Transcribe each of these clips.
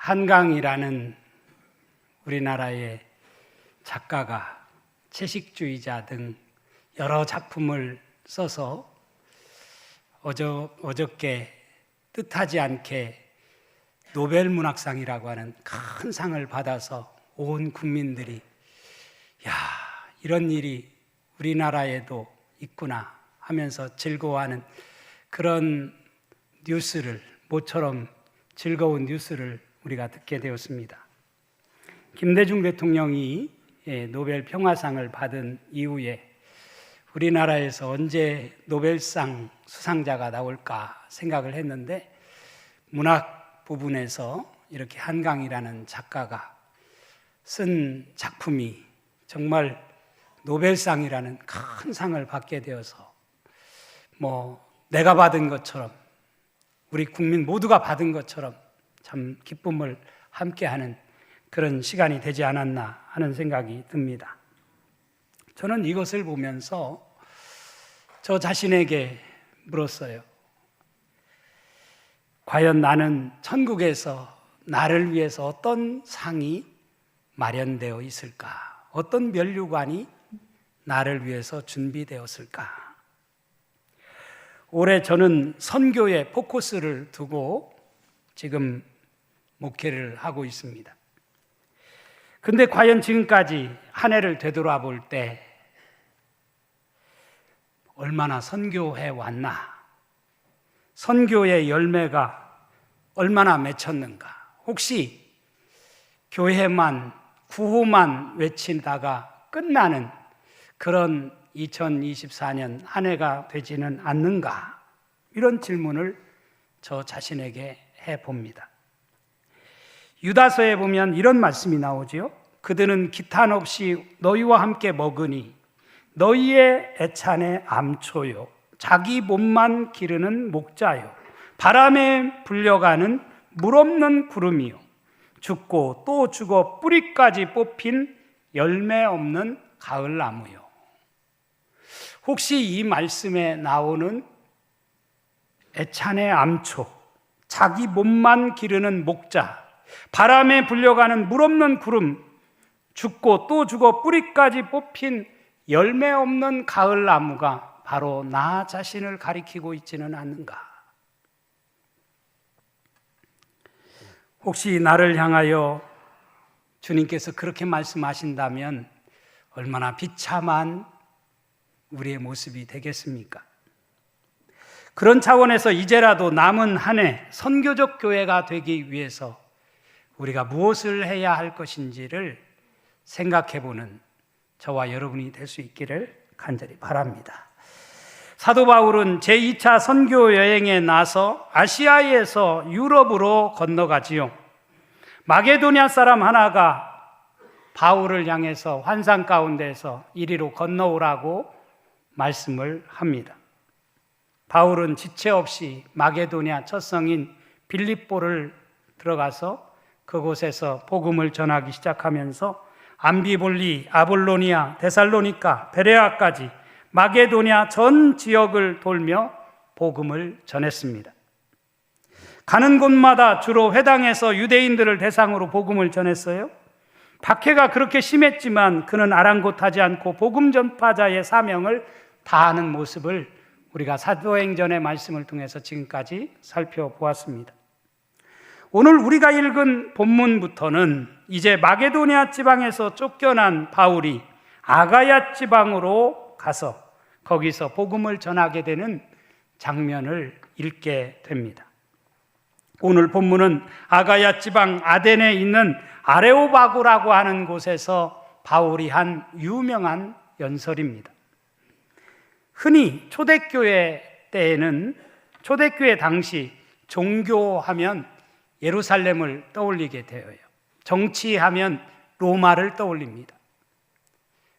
한강이라는 우리나라의 작가가 채식주의자 등 여러 작품을 써서 어저, 어저께 뜻하지 않게 노벨 문학상이라고 하는 큰 상을 받아서 온 국민들이 야, 이런 일이 우리나라에도 있구나 하면서 즐거워하는 그런 뉴스를 모처럼 즐거운 뉴스를 우리가 듣게 되었습니다. 김대중 대통령이 예, 노벨 평화상을 받은 이후에 우리나라에서 언제 노벨상 수상자가 나올까 생각을 했는데 문학 부분에서 이렇게 한강이라는 작가가 쓴 작품이 정말 노벨상이라는 큰 상을 받게 되어서 뭐 내가 받은 것처럼 우리 국민 모두가 받은 것처럼 참 기쁨을 함께하는 그런 시간이 되지 않았나 하는 생각이 듭니다. 저는 이것을 보면서 저 자신에게 물었어요. 과연 나는 천국에서 나를 위해서 어떤 상이 마련되어 있을까? 어떤 면류관이 나를 위해서 준비되었을까? 올해 저는 선교에 포커스를 두고 지금 목회를 하고 있습니다. 근데 과연 지금까지 한 해를 되돌아 볼 때 얼마나 선교해 왔나? 선교의 열매가 얼마나 맺혔는가? 혹시 교회만 구호만 외치다가 끝나는 그런 2024년 한 해가 되지는 않는가? 이런 질문을 저 자신에게 해 봅니다. 유다서에 보면 이런 말씀이 나오지요. 그들은 기탄 없이 너희와 함께 먹으니 너희의 애찬의 암초요. 자기 몸만 기르는 목자요. 바람에 불려가는 물 없는 구름이요. 죽고 또 죽어 뿌리까지 뽑힌 열매 없는 가을 나무요. 혹시 이 말씀에 나오는 애찬의 암초, 자기 몸만 기르는 목자, 바람에 불려가는 물 없는 구름, 죽고 또 죽어 뿌리까지 뽑힌 열매 없는 가을 나무가 바로 나 자신을 가리키고 있지는 않는가? 혹시 나를 향하여 주님께서 그렇게 말씀하신다면 얼마나 비참한 우리의 모습이 되겠습니까? 그런 차원에서 이제라도 남은 한 해 선교적 교회가 되기 위해서 우리가 무엇을 해야 할 것인지를 생각해 보는 저와 여러분이 될 수 있기를 간절히 바랍니다. 사도 바울은 제2차 선교 여행에 나서 아시아에서 유럽으로 건너가지요. 마게도냐 사람 하나가 바울을 향해서 환상 가운데서 이리로 건너오라고 말씀을 합니다. 바울은 지체 없이 마게도냐 첫 성인 빌립보를 들어가서 그곳에서 복음을 전하기 시작하면서 암비볼리, 아볼로니아, 데살로니카, 베레아까지 마게도냐 전 지역을 돌며 복음을 전했습니다. 가는 곳마다 주로 회당에서 유대인들을 대상으로 복음을 전했어요. 박해가 그렇게 심했지만 그는 아랑곳하지 않고 복음 전파자의 사명을 다하는 모습을 우리가 사도행전의 말씀을 통해서 지금까지 살펴보았습니다. 오늘 우리가 읽은 본문부터는 이제 마게도니아 지방에서 쫓겨난 바울이 아가야 지방으로 가서 거기서 복음을 전하게 되는 장면을 읽게 됩니다. 오늘 본문은 아가야 지방 아덴에 있는 아레오바고라고 하는 곳에서 바울이 한 유명한 연설입니다. 흔히 초대교회 때에는 초대교회 당시 종교하면 예루살렘을 떠올리게 되어요. 정치하면 로마를 떠올립니다.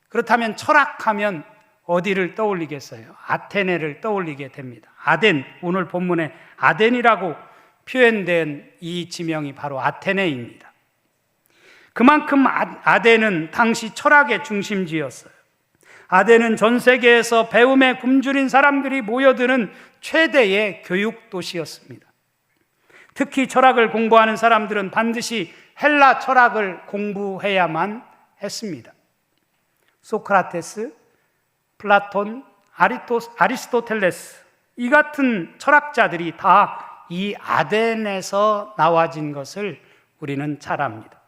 그렇다면 철학하면 어디를 떠올리겠어요? 아테네를 떠올리게 됩니다. 아덴, 오늘 본문에 아덴이라고 표현된 이 지명이 바로 아테네입니다. 그만큼 아, 아덴은 당시 철학의 중심지였어요. 아덴은 전 세계에서 배움에 굶주린 사람들이 모여드는 최대의 교육 도시였습니다. 특히 철학을 공부하는 사람들은 반드시 헬라 철학을 공부해야만 했습니다. 소크라테스, 플라톤, 아리토, 아리스토텔레스 이 같은 철학자들이 다 이 아덴에서 나와진 것을 우리는 잘 압니다.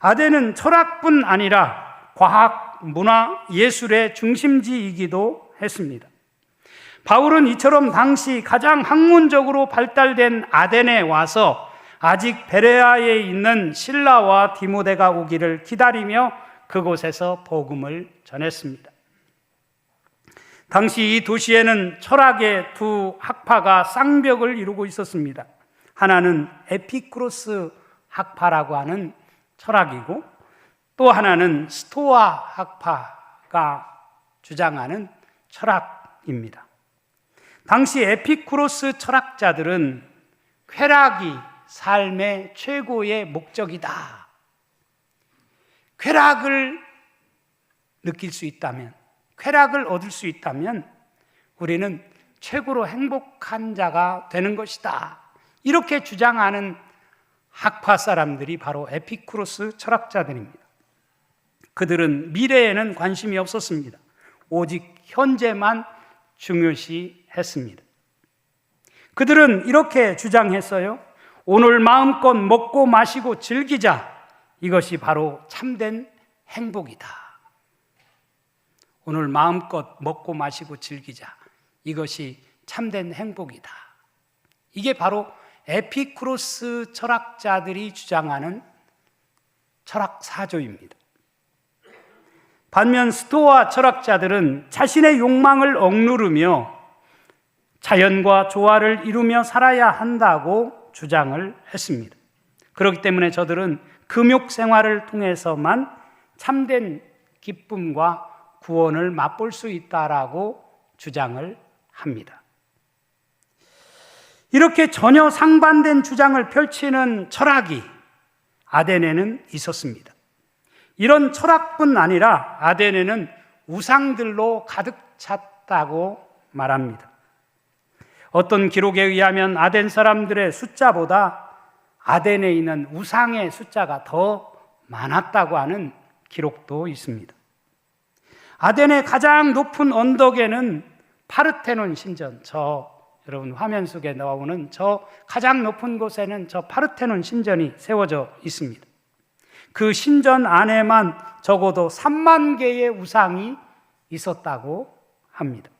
아덴은 철학뿐 아니라 과학, 문화, 예술의 중심지이기도 했습니다. 바울은 이처럼 당시 가장 학문적으로 발달된 아덴에 와서 아직 베레아에 있는 신라와 디모데가 오기를 기다리며 그곳에서 복음을 전했습니다. 당시 이 도시에는 철학의 두 학파가 쌍벽을 이루고 있었습니다. 하나는 에피크로스 학파라고 하는 철학이고 또 하나는 스토아 학파가 주장하는 철학입니다. 당시 에피쿠로스 철학자들은 쾌락이 삶의 최고의 목적이다. 쾌락을 느낄 수 있다면, 쾌락을 얻을 수 있다면 우리는 최고로 행복한 자가 되는 것이다. 이렇게 주장하는 학파 사람들이 바로 에피쿠로스 철학자들입니다. 그들은 미래에는 관심이 없었습니다. 오직 현재만 중요시 했습니다. 그들은 이렇게 주장했어요. 오늘 마음껏 먹고 마시고 즐기자. 이것이 바로 참된 행복이다. 오늘 마음껏 먹고 마시고 즐기자. 이것이 참된 행복이다. 이게 바로 에피쿠로스 철학자들이 주장하는 철학 사조입니다. 반면 스토아 철학자들은 자신의 욕망을 억누르며 자연과 조화를 이루며 살아야 한다고 주장을 했습니다. 그렇기 때문에 저들은 금욕 생활을 통해서만 참된 기쁨과 구원을 맛볼 수 있다라고 주장을 합니다. 이렇게 전혀 상반된 주장을 펼치는 철학이 아덴에는 있었습니다. 이런 철학뿐 아니라 아덴에는 우상들로 가득 찼다고 말합니다. 어떤 기록에 의하면 아덴 사람들의 숫자보다 아덴에 있는 우상의 숫자가 더 많았다고 하는 기록도 있습니다. 아덴의 가장 높은 언덕에는 파르테논 신전, 저 여러분 화면 속에 나오는 저 가장 높은 곳에는 저 파르테논 신전이 세워져 있습니다. 그 신전 안에만 적어도 3만 개의 우상이 있었다고 합니다.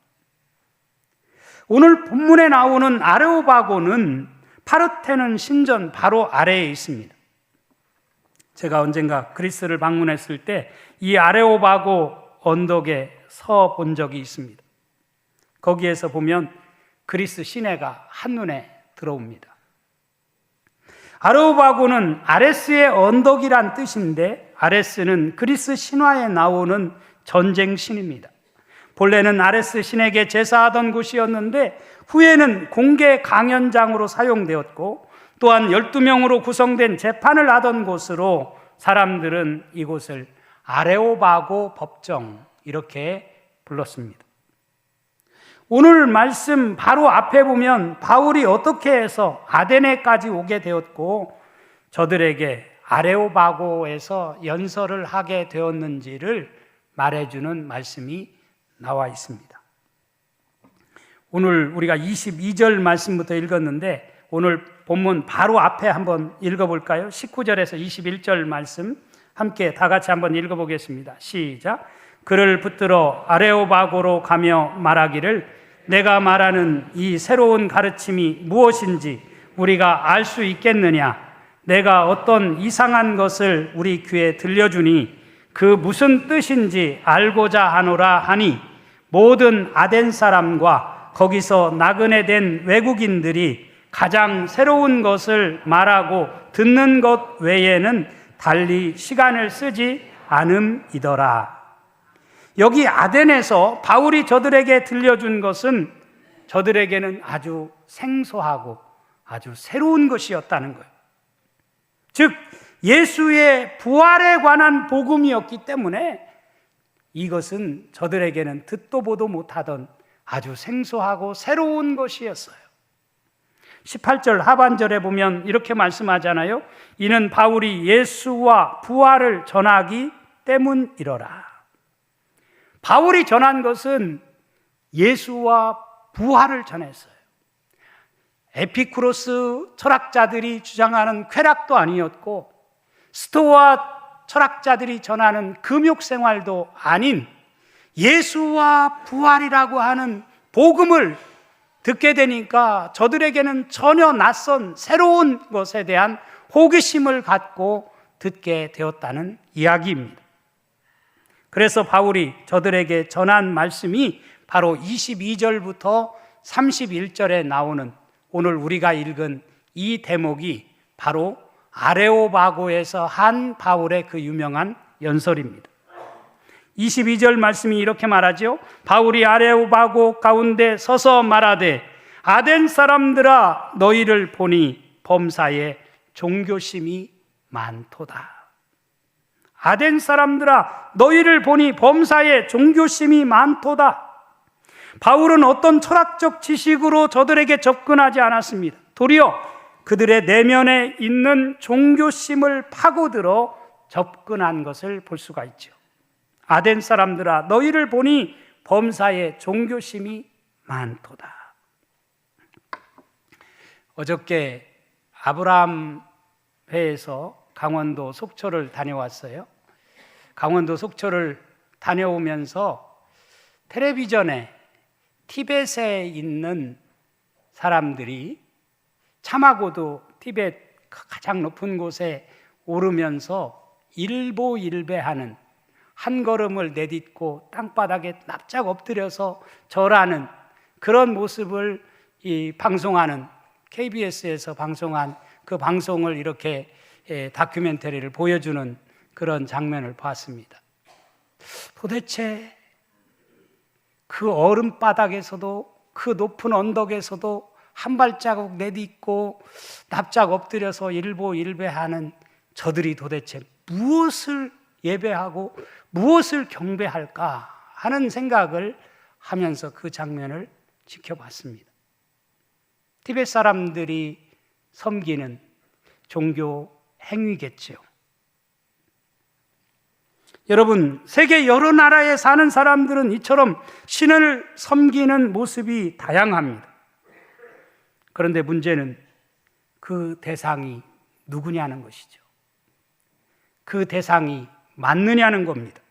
오늘 본문에 나오는 아레오바고는 파르테논 신전 바로 아래에 있습니다. 제가 언젠가 그리스를 방문했을 때 이 아레오바고 언덕에 서 본 적이 있습니다. 거기에서 보면 그리스 시내가 한눈에 들어옵니다. 아레오바고는 아레스의 언덕이란 뜻인데 아레스는 그리스 신화에 나오는 전쟁 신입니다. 본래는 아레스 신에게 제사하던 곳이었는데 후에는 공개 강연장으로 사용되었고 또한 12명으로 구성된 재판을 하던 곳으로 사람들은 이곳을 아레오바고 법정 이렇게 불렀습니다. 오늘 말씀 바로 앞에 보면 바울이 어떻게 해서 아데네까지 오게 되었고 저들에게 아레오바고에서 연설을 하게 되었는지를 말해주는 말씀이 나와 있습니다. 오늘 우리가 22절 말씀부터 읽었는데 오늘 본문 바로 앞에 한번 읽어볼까요? 19절에서 21절 말씀 함께 다 같이 한번 읽어보겠습니다. 시작. 그를 붙들어 아레오바고로 가며 말하기를 내가 말하는 이 새로운 가르침이 무엇인지 우리가 알 수 있겠느냐? 내가 어떤 이상한 것을 우리 귀에 들려주니 그 무슨 뜻인지 알고자 하노라 하니 모든 아덴 사람과 거기서 나그네 된 외국인들이 가장 새로운 것을 말하고 듣는 것 외에는 달리 시간을 쓰지 않음이더라. 여기 아덴에서 바울이 저들에게 들려준 것은 저들에게는 아주 생소하고 아주 새로운 것이었다는 거예요. 즉, 예수의 부활에 관한 복음이었기 때문에 이것은 저들에게는 듣도 보도 못하던 아주 생소하고 새로운 것이었어요. 18절 하반절에 보면 이렇게 말씀하잖아요. 이는 바울이 예수와 부활을 전하기 때문이러라. 바울이 전한 것은 예수와 부활을 전했어요. 에피쿠로스 철학자들이 주장하는 쾌락도 아니었고 스토아 철학자들이 전하는 금욕 생활도 아닌 예수와 부활이라고 하는 복음을 듣게 되니까 저들에게는 전혀 낯선 새로운 것에 대한 호기심을 갖고 듣게 되었다는 이야기입니다. 그래서 바울이 저들에게 전한 말씀이 바로 22절부터 31절에 나오는 오늘 우리가 읽은 이 대목이 바로 아레오바고에서 한 바울의 그 유명한 연설입니다. 22절 말씀이 이렇게 말하죠. 바울이 아레오바고 가운데 서서 말하되 아덴 사람들아 너희를 보니 범사에 종교심이 많도다. 아덴 사람들아 너희를 보니 범사에 종교심이 많도다. 바울은 어떤 철학적 지식으로 저들에게 접근하지 않았습니다. 도리어 그들의 내면에 있는 종교심을 파고들어 접근한 것을 볼 수가 있죠. 아덴 사람들아 너희를 보니 범사에 종교심이 많도다. 어저께 아브라함 회에서 강원도 속초를 다녀왔어요. 강원도 속초를 다녀오면서 텔레비전에 티벳에 있는 사람들이 참하고도 티벳 가장 높은 곳에 오르면서 일보일배하는 한 걸음을 내딛고 땅바닥에 납작 엎드려서 절하는 그런 모습을 이 방송하는 KBS에서 방송한 그 방송을 이렇게 예, 다큐멘터리를 보여주는 그런 장면을 봤습니다. 도대체 그 얼음 바닥에서도 그 높은 언덕에서도 한 발자국 내딛고 납작 엎드려서 일보 일배하는 저들이 도대체 무엇을 예배하고 무엇을 경배할까 하는 생각을 하면서 그 장면을 지켜봤습니다. 티벳 사람들이 섬기는 종교 행위겠지요. 여러분, 세계 여러 나라에 사는 사람들은 이처럼 신을 섬기는 모습이 다양합니다. 그런데 문제는 그 대상이 누구냐는 것이죠. 그 대상이 맞느냐는 겁니다.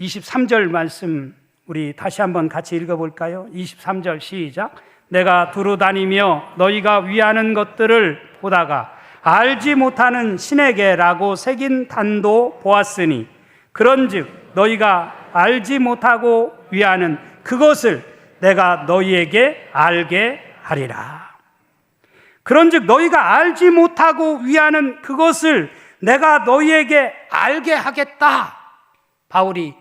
23절 말씀 우리 다시 한번 같이 읽어볼까요? 23절 시작. 내가 두루 다니며 너희가 위하는 것들을 보다가 알지 못하는 신에게라고 새긴 단도 보았으니 그런즉 너희가 알지 못하고 위하는 그것을 내가 너희에게 알게 하리라. 그런즉 너희가 알지 못하고 위하는 그것을 내가 너희에게 알게 하겠다. 바울이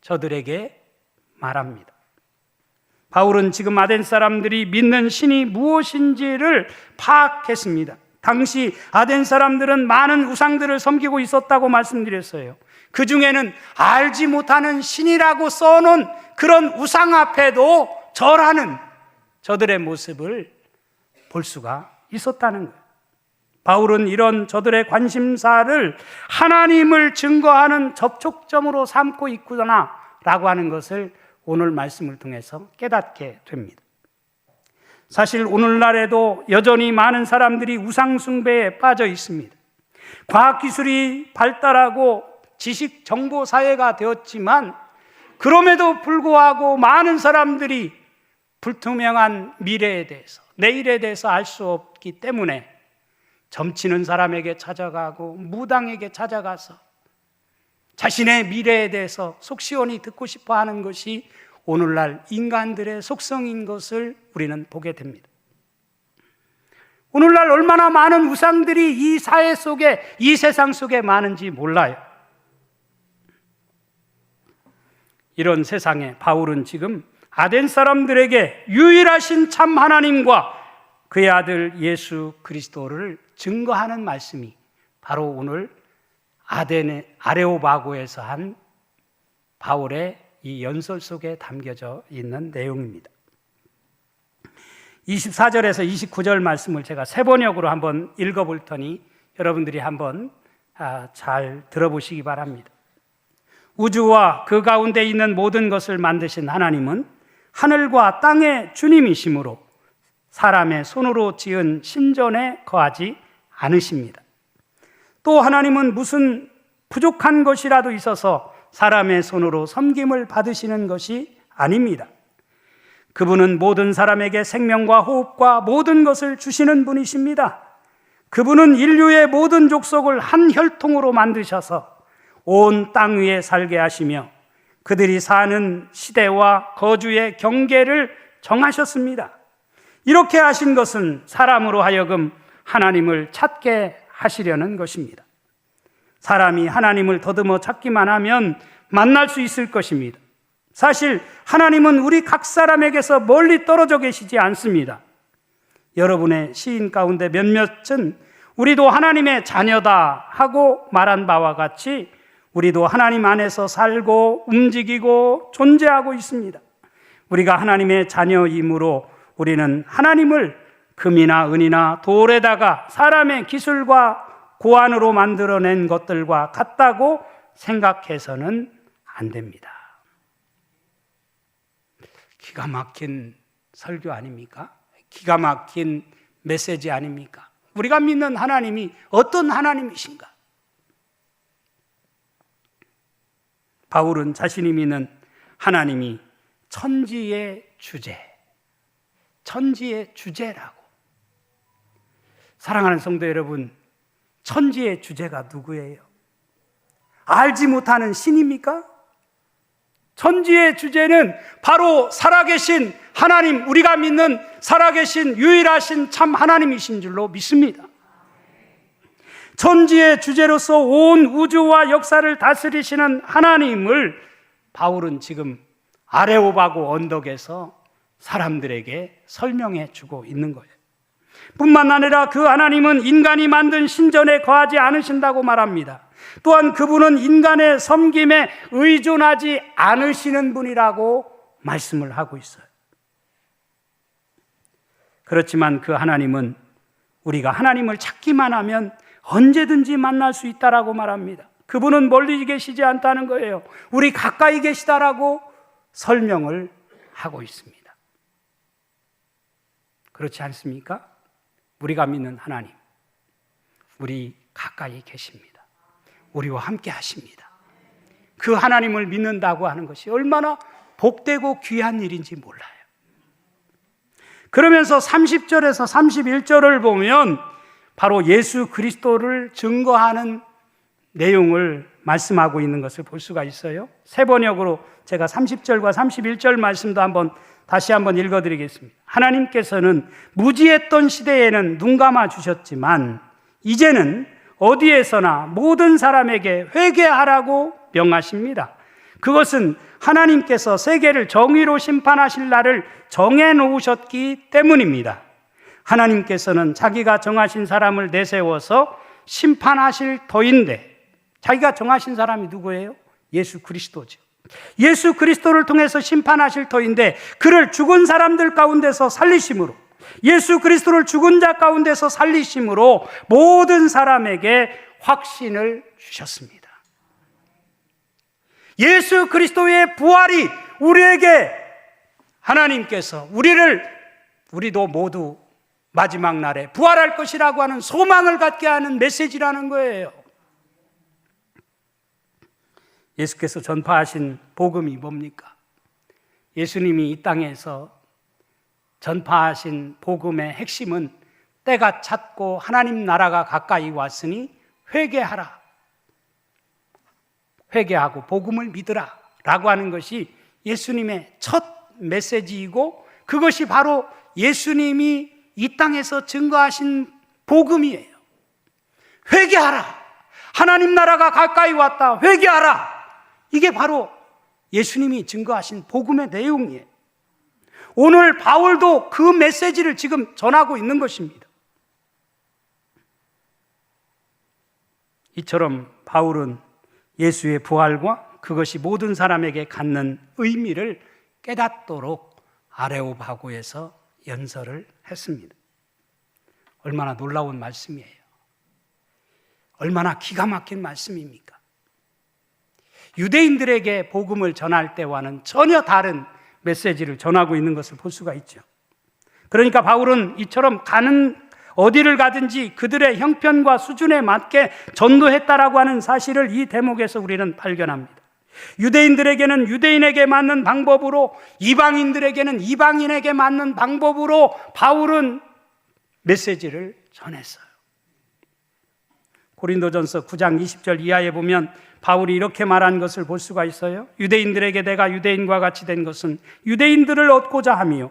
저들에게 말합니다. 바울은 지금 아덴 사람들이 믿는 신이 무엇인지를 파악했습니다. 당시 아덴 사람들은 많은 우상들을 섬기고 있었다고 말씀드렸어요. 그 중에는 알지 못하는 신이라고 써놓은 그런 우상 앞에도 절하는 저들의 모습을 볼 수가 있었다는 거예요. 바울은 이런 저들의 관심사를 하나님을 증거하는 접촉점으로 삼고 있구나 라고 하는 것을 오늘 말씀을 통해서 깨닫게 됩니다. 사실 오늘날에도 여전히 많은 사람들이 우상숭배에 빠져 있습니다. 과학기술이 발달하고 지식 정보 사회가 되었지만 그럼에도 불구하고 많은 사람들이 불투명한 미래에 대해서 내일에 대해서 알 수 없기 때문에 점치는 사람에게 찾아가고 무당에게 찾아가서 자신의 미래에 대해서 속시원히 듣고 싶어 하는 것이 오늘날 인간들의 속성인 것을 우리는 보게 됩니다. 오늘날 얼마나 많은 우상들이 이 사회 속에, 이 세상 속에 많은지 몰라요. 이런 세상에 바울은 지금 아덴 사람들에게 유일하신 참 하나님과 그의 아들 예수 그리스도를 증거하는 말씀이 바로 오늘 아덴의 아레오바고에서 한 바울의 이 연설 속에 담겨져 있는 내용입니다. 24절에서 29절 말씀을 제가 세 번역으로 한번 읽어볼 터니 여러분들이 한번 아, 잘 들어보시기 바랍니다. 우주와 그 가운데 있는 모든 것을 만드신 하나님은 하늘과 땅의 주님이시므로 사람의 손으로 지은 신전에 거하지 않으십니다. 또 하나님은 무슨 부족한 것이라도 있어서 사람의 손으로 섬김을 받으시는 것이 아닙니다. 그분은 모든 사람에게 생명과 호흡과 모든 것을 주시는 분이십니다. 그분은 인류의 모든 족속을 한 혈통으로 만드셔서 온 땅 위에 살게 하시며 그들이 사는 시대와 거주의 경계를 정하셨습니다. 이렇게 하신 것은 사람으로 하여금 하나님을 찾게 하시려는 것입니다. 사람이 하나님을 더듬어 찾기만 하면 만날 수 있을 것입니다. 사실 하나님은 우리 각 사람에게서 멀리 떨어져 계시지 않습니다. 여러분의 시인 가운데 몇몇은 우리도 하나님의 자녀다 하고 말한 바와 같이 우리도 하나님 안에서 살고 움직이고 존재하고 있습니다. 우리가 하나님의 자녀이므로 우리는 하나님을 금이나 은이나 돌에다가 사람의 기술과 고안으로 만들어낸 것들과 같다고 생각해서는 안 됩니다. 기가 막힌 설교 아닙니까? 기가 막힌 메시지 아닙니까? 우리가 믿는 하나님이 어떤 하나님이신가? 바울은 자신이 믿는 하나님이 천지의 주제, 천지의 주제라고. 사랑하는 성도 여러분, 천지의 주제가 누구예요? 알지 못하는 신입니까? 천지의 주제는 바로 살아계신 하나님, 우리가 믿는 살아계신 유일하신 참 하나님이신 줄로 믿습니다. 천지의 주제로서 온 우주와 역사를 다스리시는 하나님을 바울은 지금 아레오바고 언덕에서 사람들에게 설명해 주고 있는 거예요. 뿐만 아니라 그 하나님은 인간이 만든 신전에 거하지 않으신다고 말합니다. 또한 그분은 인간의 섬김에 의존하지 않으시는 분이라고 말씀을 하고 있어요. 그렇지만 그 하나님은 우리가 하나님을 찾기만 하면 언제든지 만날 수 있다라고 말합니다. 그분은 멀리 계시지 않다는 거예요. 우리 가까이 계시다라고 설명을 하고 있습니다. 그렇지 않습니까? 우리가 믿는 하나님, 우리 가까이 계십니다. 우리와 함께 하십니다. 그 하나님을 믿는다고 하는 것이 얼마나 복되고 귀한 일인지 몰라요. 그러면서 30절에서 31절을 보면 바로 예수 그리스도를 증거하는 내용을 말씀하고 있는 것을 볼 수가 있어요. 세 번역으로 제가 30절과 31절 말씀도 한번 다시 한번 읽어 드리겠습니다. 하나님께서는 무지했던 시대에는 눈 감아 주셨지만 이제는 어디에서나 모든 사람에게 회개하라고 명하십니다. 그것은 하나님께서 세계를 정의로 심판하실 날을 정해 놓으셨기 때문입니다. 하나님께서는 자기가 정하신 사람을 내세워서 심판하실 터인데 자기가 정하신 사람이 누구예요? 예수 그리스도죠. 예수 그리스도를 통해서 심판하실 터인데 그를 죽은 사람들 가운데서 살리심으로 예수 그리스도를 죽은 자 가운데서 살리심으로 모든 사람에게 확신을 주셨습니다. 예수 그리스도의 부활이 우리에게 하나님께서 우리를 우리도 모두 마지막 날에 부활할 것이라고 하는 소망을 갖게 하는 메시지라는 거예요. 예수께서 전파하신 복음이 뭡니까? 예수님이 이 땅에서 전파하신 복음의 핵심은 때가 찼고 하나님 나라가 가까이 왔으니 회개하라. 회개하고 복음을 믿으라. 라고 하는 것이 예수님의 첫 메시지이고 그것이 바로 예수님이 이 땅에서 증거하신 복음이에요. 회개하라. 하나님 나라가 가까이 왔다. 회개하라. 이게 바로 예수님이 증거하신 복음의 내용이에요. 오늘 바울도 그 메시지를 지금 전하고 있는 것입니다. 이처럼 바울은 예수의 부활과 그것이 모든 사람에게 갖는 의미를 깨닫도록 아레오바고에서 연설을 했습니다. 얼마나 놀라운 말씀이에요. 얼마나 기가 막힌 말씀입니까? 유대인들에게 복음을 전할 때와는 전혀 다른 메시지를 전하고 있는 것을 볼 수가 있죠. 그러니까 바울은 이처럼 가는 어디를 가든지 그들의 형편과 수준에 맞게 전도했다라고 하는 사실을 이 대목에서 우리는 발견합니다. 유대인들에게는 유대인에게 맞는 방법으로 이방인들에게는 이방인에게 맞는 방법으로 바울은 메시지를 전했어요. 고린도전서 9장 20절 이하에 보면 바울이 이렇게 말한 것을 볼 수가 있어요. 유대인들에게 내가 유대인과 같이 된 것은 유대인들을 얻고자 함이요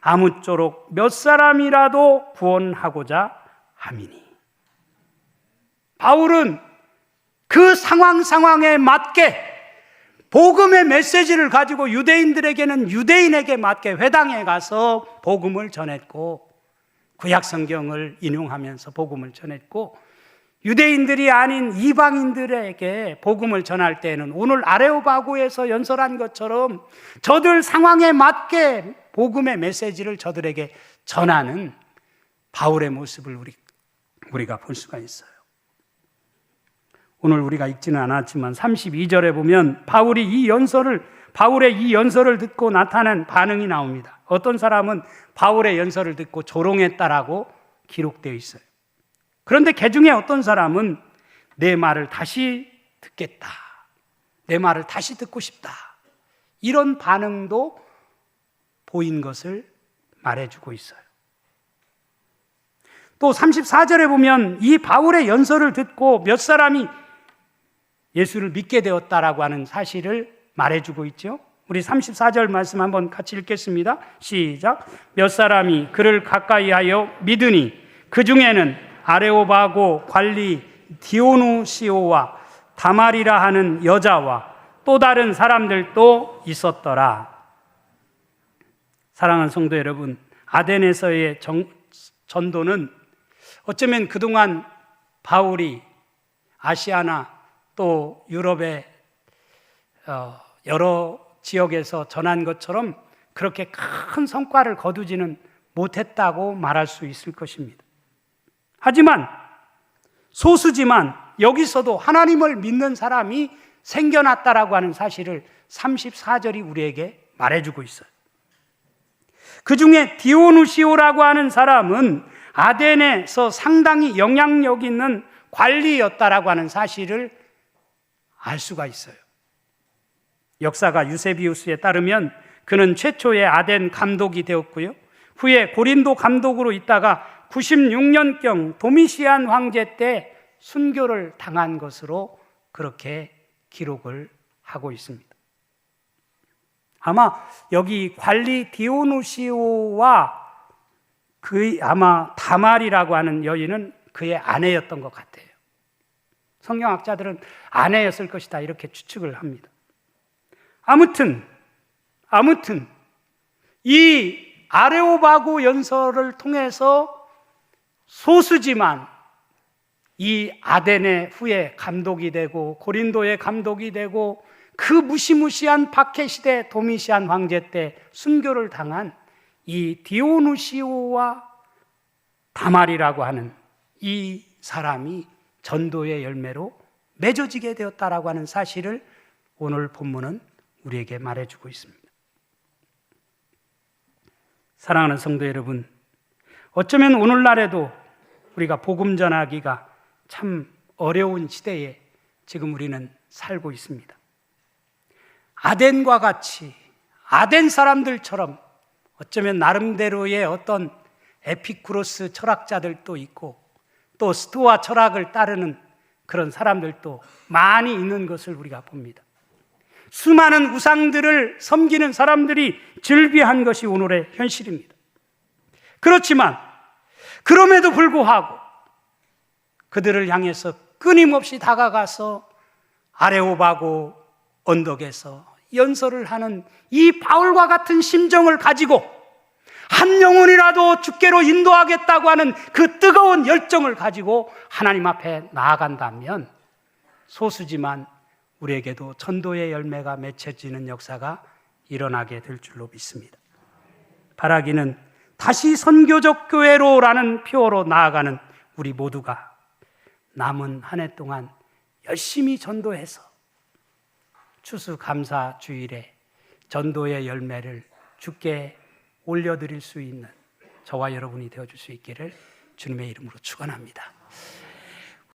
아무쪼록 몇 사람이라도 구원하고자 함이니. 바울은 그 상황 상황에 맞게 복음의 메시지를 가지고 유대인들에게는 유대인에게 맞게 회당에 가서 복음을 전했고 구약 성경을 인용하면서 복음을 전했고 유대인들이 아닌 이방인들에게 복음을 전할 때에는 오늘 아레오바고에서 연설한 것처럼 저들 상황에 맞게 복음의 메시지를 저들에게 전하는 바울의 모습을 우리, 우리가 볼 수가 있어요. 오늘 우리가 읽지는 않았지만 32절에 보면 바울이 이 연설을 바울의 이 연설을 듣고 나타난 반응이 나옵니다. 어떤 사람은 바울의 연설을 듣고 조롱했다라고 기록되어 있어요. 그런데 개 중에 어떤 사람은 내 말을 다시 듣겠다. 내 말을 다시 듣고 싶다. 이런 반응도 보인 것을 말해주고 있어요. 또 34절에 보면 이 바울의 연설을 듣고 몇 사람이 예수를 믿게 되었다라고 하는 사실을 말해주고 있죠. 우리 34절 말씀 한번 같이 읽겠습니다. 시작. 몇 사람이 그를 가까이 하여 믿으니 그 중에는 아레오바고 관리 디오누시오와 다말이라 하는 여자와 또 다른 사람들도 있었더라. 사랑하는 성도 여러분, 아덴에서의 정, 전도는 어쩌면 그동안 바울이 아시아나 또 유럽의 어, 여러 지역에서 전한 것처럼 그렇게 큰 성과를 거두지는 못했다고 말할 수 있을 것입니다. 하지만 소수지만 여기서도 하나님을 믿는 사람이 생겨났다라고 하는 사실을 34절이 우리에게 말해주고 있어요. 그 중에 디오누시오라고 하는 사람은 아덴에서 상당히 영향력 있는 관리였다라고 하는 사실을 알 수가 있어요. 역사가 유세비우스에 따르면 그는 최초의 아덴 감독이 되었고요. 후에 고린도 감독으로 있다가 96년경 도미시안 황제 때 순교를 당한 것으로 그렇게 기록을 하고 있습니다. 아마 여기 관리 디오누시오와 그 아마 다말이라고 하는 여인은 그의 아내였던 것 같아요. 성경학자들은 아내였을 것이다 이렇게 추측을 합니다. 아무튼 아무튼 이 아레오바고 연설을 통해서 소수지만 이 아덴의 후에 감독이 되고 고린도의 감독이 되고 그 무시무시한 박해 시대 도미시안 황제 때 순교를 당한 이 디오누시오와 다말이라고 하는 이 사람이 전도의 열매로 맺어지게 되었다라고 하는 사실을 오늘 본문은 우리에게 말해주고 있습니다. 사랑하는 성도 여러분, 어쩌면 오늘날에도 우리가 복음 전하기가 참 어려운 시대에 지금 우리는 살고 있습니다. 아덴과 같이 아덴 사람들처럼 어쩌면 나름대로의 어떤 에피쿠로스 철학자들도 있고 또 스토아 철학을 따르는 그런 사람들도 많이 있는 것을 우리가 봅니다. 수많은 우상들을 섬기는 사람들이 즐비한 것이 오늘의 현실입니다. 그렇지만 그럼에도 불구하고 그들을 향해서 끊임없이 다가가서 아레오바고 언덕에서 연설을 하는 이 바울과 같은 심정을 가지고 한 영혼이라도 주께로 인도하겠다고 하는 그 뜨거운 열정을 가지고 하나님 앞에 나아간다면 소수지만 우리에게도 전도의 열매가 맺혀지는 역사가 일어나게 될 줄로 믿습니다. 바라기는 다시 선교적 교회로라는 표어로 나아가는 우리 모두가 남은 한 해 동안 열심히 전도해서 추수감사 주일에 전도의 열매를 주께 올려드릴 수 있는 저와 여러분이 되어줄 수 있기를 주님의 이름으로 축원합니다.